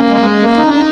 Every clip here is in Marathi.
Música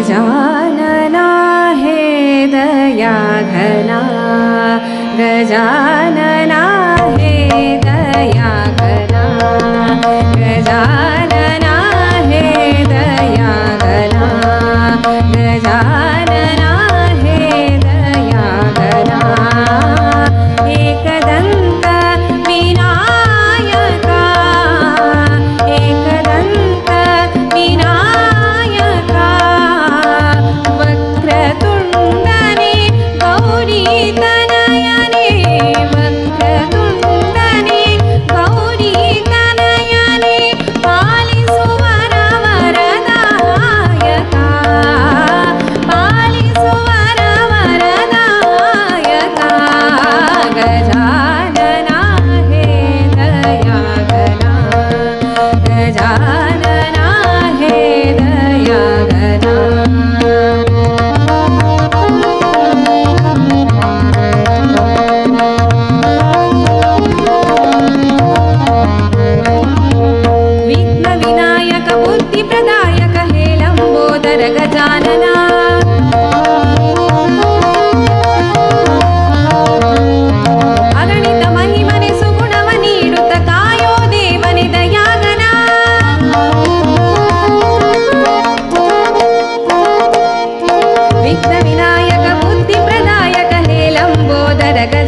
गजानना हे दया घना गजानना हे दया घना गजान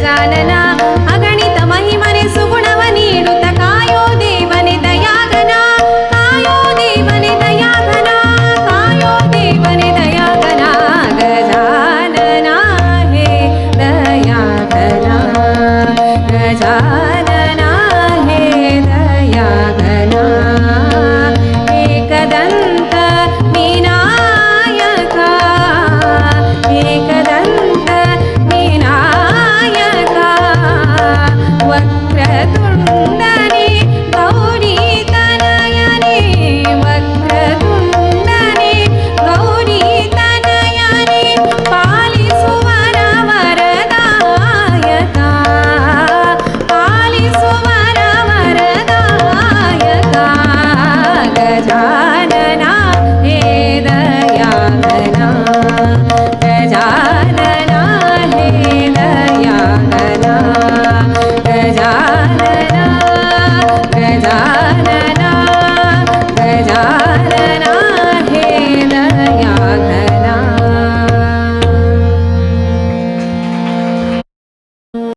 गजानना